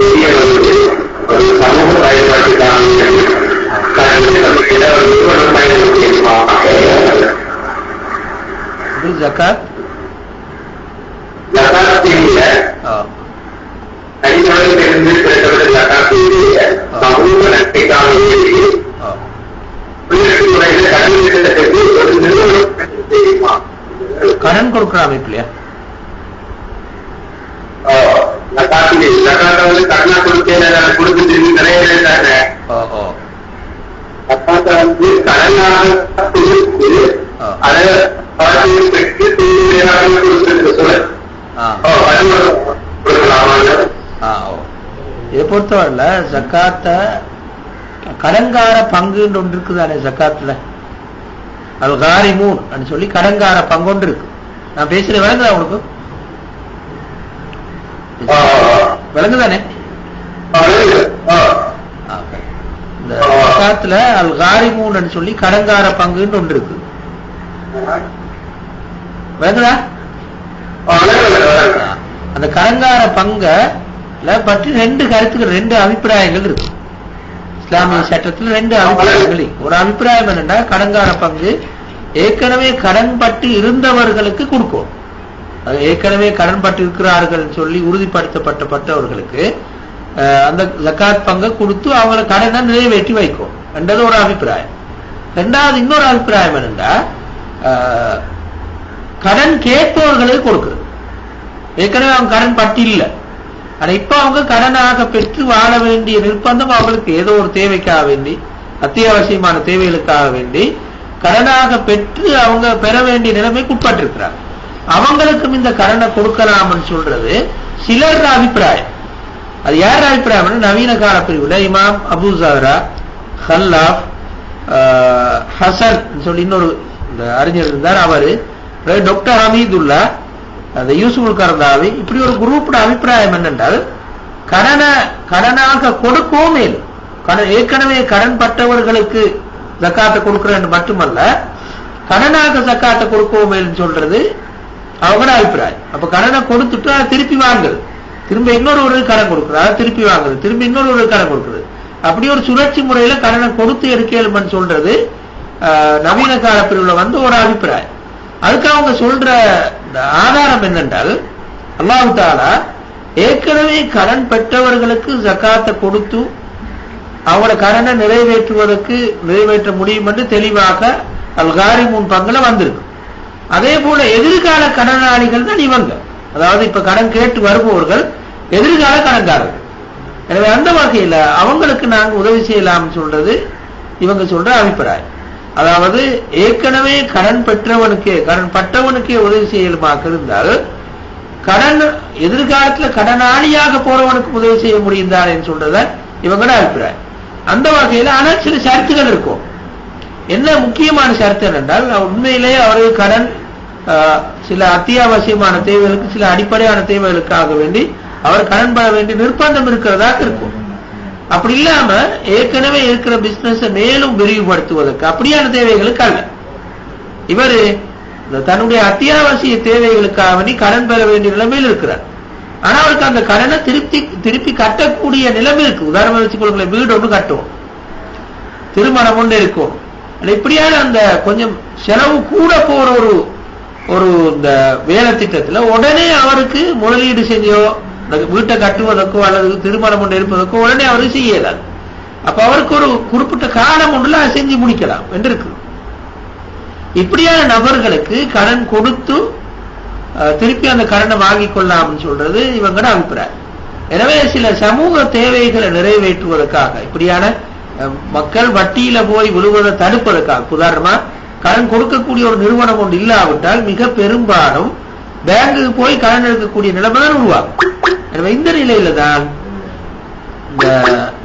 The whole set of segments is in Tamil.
ஒரு சமூக பயன்பாட்டுக்கான இது ஜக்காத் ஆ தனிமனிதனிலிருந்து பெறப்பட்ட சட்டத்தை சமூக நன்மைக்கான ஆ உயர்வு முறையில் கல்வி திட்டத்திற்கு ஒரு நிறுவனம் தெரியுமா கடன் நகாத்திலே நகாத்த வந்து கொடுத்து கடனாக கொடுத்து. அதை பார்த்து பெற்று சொல்ல இதை பொறுத்தவரையில் ஜக்காத்தை கடன்கார பங்குன்னு ஒன்று இருக்குதானே ஜக்காத்துல? அது காரி மூன் அப்படின்னு சொல்லி கடன்கார பங்கு ஒன்று இருக்கு. நான் பேசுறேன் விளங்குதா உங்களுக்கு? விளங்குதானே. இந்த அல் காரிமூன் சொல்லி கடன்கார பங்குன்னு ஒன்று இருக்கு. விளங்குதா. அந்த கடன்கார பங்குல பற்றி ரெண்டு கருத்துக்கள் ரெண்டு அபிப்பிராயங்கள் இருக்கு. இஸ்லாமிய சட்டத்தில் ரெண்டு அபிப்பிராயங்கள். ஒரு அபிப்பிராயம் என்னன்னா கடன்கார பங்கு ஏற்கனவே கடன் பட்டு இருந்தவர்களுக்கு கொடுக்கும். ஏற்கனவே கடன் இருக்கிறார்கள் சொல்லி உறுதிப்படுத்தப்பட்டப்பட்டவர்களுக்கு அந்த ஜக்காத் பங்கை கொடுத்து அவங்கள கடனை நிறைவேற்றி வைக்கும். என்றது ஒரு அபிப்பிராயம். ரெண்டாவது இன்னொரு அபிப்பிராயம் என்னன்னா கடன் கேட்பவர்களுக்கு கொடுக்குறது. ஏற்கனவே அவங்க கடன் பட்டு இல்லை. ஆனா இப்ப அவங்க கடனாக பெற்று வாழ வேண்டிய நிர்பந்தம் அவங்களுக்கு ஏதோ ஒரு தேவைக்காக வேண்டி அத்தியாவசியமான தேவைகளுக்காக வேண்டி கடனாக பெற்று அவங்க பெற வேண்டிய நிலைமைக்கு உட்பட்டிருக்கிறாங்க. அவங்களுக்கும் இந்த கடனை கொடுக்கலாம்னு சொல்றது சிலர் அபிப்பிராயம். அது யார் அபிப்பிராயம் நவீன கால பிரிவுல இமாம் அபு ஜஹரா ஹல்லாப் ஹசன் சொல்லி இன்னொரு இந்த அறிஞர் இருந்தார். அவரு டாக்டர் ஹமீதுல்லா அந்த யூசுஃபுல் கரந்தாவி இப்படி ஒரு குரூப்போட அபிப்பிராயம் என்னென்றால் கடனை கடனாக கொடுக்கவும் மேலும். கடன் ஏற்கனவே கடன் பட்டவர்களுக்கு ஜக்காத்தை கொடுக்குறேன்னு மட்டுமல்ல கடனாக ஜக்காத்தை கொடுக்கவும் மேலும் சொல்றது அவங்களோட அபிப்பிராயம். அப்ப கடனை கொடுத்துட்டு அதை திருப்பி வாங்குது திரும்ப இன்னொரு ஒரு கடன் கொடுக்குறது அதை திருப்பி வாங்குது திரும்ப இன்னொரு ஒரு கடன் கொடுக்குறது. அப்படி ஒரு சுழற்சி முறையில கடனை கொடுத்து எடுக்கலும்னு சொல்றது நவீன கால பிரிவுல வந்து ஒரு அபிப்பிராயம். அதுக்கு அவங்க சொல்ற ஆதாரம் என்னென்றால் அல்லாஹு தாலா ஏற்கனவே கடன் பெற்றவர்களுக்கு ஜக்காத்தை கொடுத்து அவங்களோட கடனை நிறைவேற்றுவதற்கு நிறைவேற்ற முடியும் என்று தெளிவாக அல்காரி முன் பங்குல வந்திருக்கு. அதே போல எதிர்கால கடனாளிகள் தான் இவங்க. அதாவது இப்ப கடன் கேட்டு வருபவர்கள் எதிர்கால கடன்காரர்கள். எனவே அந்த வகையில அவங்களுக்கு நாங்க உதவி செய்யலாம் சொல்றது இவங்க சொல்ற அபிப்பிராயம். அதாவது ஏற்கனவே கடன் பெற்றவனுக்கே கடன் பட்டவனுக்கே உதவி செய்யலுமாக இருந்தால் கடன் எதிர்காலத்துல கடனாளியாக போறவனுக்கு உதவி செய்ய முடிந்தார் என்று சொல்றத இவங்களோட அபிப்பிராயம். அந்த வகையில ஆனால் சில ஷரத்துகள் இருக்கும். என்ன முக்கியமான சரத்து என்னென்றால் உண்மையிலேயே அவரது கடன் ஆஹ், சில அத்தியாவசியமான தேவைகளுக்கு சில அடிப்படையான தேவைகளுக்காக வேண்டி அவர் கடன் பெற வேண்டிய நிர்பந்தம் இருக்கிறதாக இருக்கும். அப்படி இல்லாம ஏற்கனவே இருக்கிற பிசினஸ் மேலும் விரிவுபடுத்துவதற்கு அப்படியான தேவைகளுக்கு அல்ல. இவர் இந்த தன்னுடைய அத்தியாவசிய தேவைகளுக்காக வேண்டி கடன் பெற வேண்டிய நிலைமையில் இருக்கிறார். ஆனா அவருக்கு அந்த கடனை திருப்பி திருப்பி கட்டக்கூடிய நிலைமை இருக்கு. உதாரணம் வச்சுக்கொள்ளுங்களேன் வீடு ஒன்று கட்டுவோம். திருமணம் ஒன்று இருக்கும். இப்படியான அந்த கொஞ்சம் செலவு கூட போற ஒரு ஒரு இந்த வேலை திட்டத்துல உடனே அவருக்கு முதலீடு செஞ்சோ வீட்டை கட்டுவதற்கோ அல்லது திருமணம் ஒன்று இருப்பதற்கோ உடனே அவருக்கு செய்யலாம் அப்ப அவருக்கு ஒரு குறிப்பிட்ட காலம் ஒன்றுல அதை செஞ்சு முடிக்கலாம் என்று இருக்கு இப்படியான நபர்களுக்கு கடன் கொடுத்து திருப்பி அந்த கடனை வாங்கி கொள்ளலாம்னு சொல்றது இவங்களோட அபிப்பிராயம். எனவே சில சமூக தேவைகளை நிறைவேற்றுவதற்காக இப்படியான மக்கள் வட்டியில போய் விழுவதை தடுப்பதற்காக உதாரணமா கடன் கொடுக்கக்கூடிய ஒரு நிறுவனம் ஒன்று இல்லாவிட்டால் மிக பெரும்பாலும் பேங்குக்கு போய் கடன் எடுக்கக்கூடிய நிலைமை தான் உருவாகும். எனவே இந்த நிலையில தான்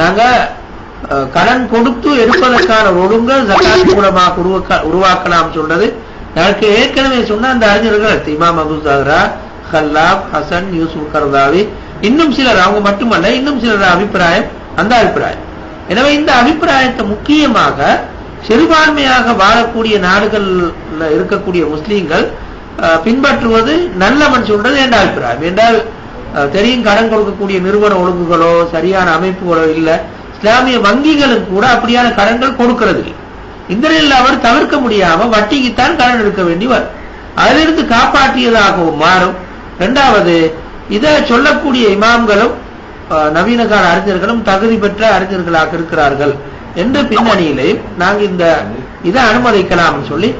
நாங்க கடன் கொடுத்து எடுப்பதற்கான ஒரு ஜக்காத் மூலமாக உருவாக்க உருவாக்கலாம் சொல்றது. எனக்கு ஏற்கனவே சொன்ன அந்த அறிஞர்கள் இமாம் அபு சாகரா ஹல்லாப் ஹசன் யூசுப் கர்தாவி இன்னும் சிலர் அவங்க மட்டுமல்ல இன்னும் சிலர் அபிப்பிராயம் அந்த அபிப்பிராயம். எனவே இந்த அபிப்பிராயத்தை முக்கியமாக சிறுபான்மையாக வாழக்கூடிய நாடுகள்ல இருக்கக்கூடிய முஸ்லீம்கள் பின்பற்றுவது நல்லவன் சொல்றது என்ற அபிப்பிராயம். என்றால் தெரியும் கடன் கொடுக்கக்கூடிய நிறுவன ஒழுங்குகளோ சரியான அமைப்புகளோ இல்ல. இஸ்லாமிய வங்கிகளும் கூட அப்படியான கடன்கள் கொடுக்கிறது இல்லை இந்த நிலையில் அவர் தவிர்க்க முடியாம வட்டிக்குத்தான் கடன் எடுக்க வேண்டி வரும். அதிலிருந்து காப்பாற்றியதாகவும் மாறும். இரண்டாவது இதை சொல்லக்கூடிய இமாம்களும் நவீன கால அறிஞர்களும் தகுதி பெற்ற அறிஞர்களாக இருக்கிறார்கள். என்ற பின்னணியிலே நாங்க இந்த இதை அனுமதிக்கலாம்னு சொல்லி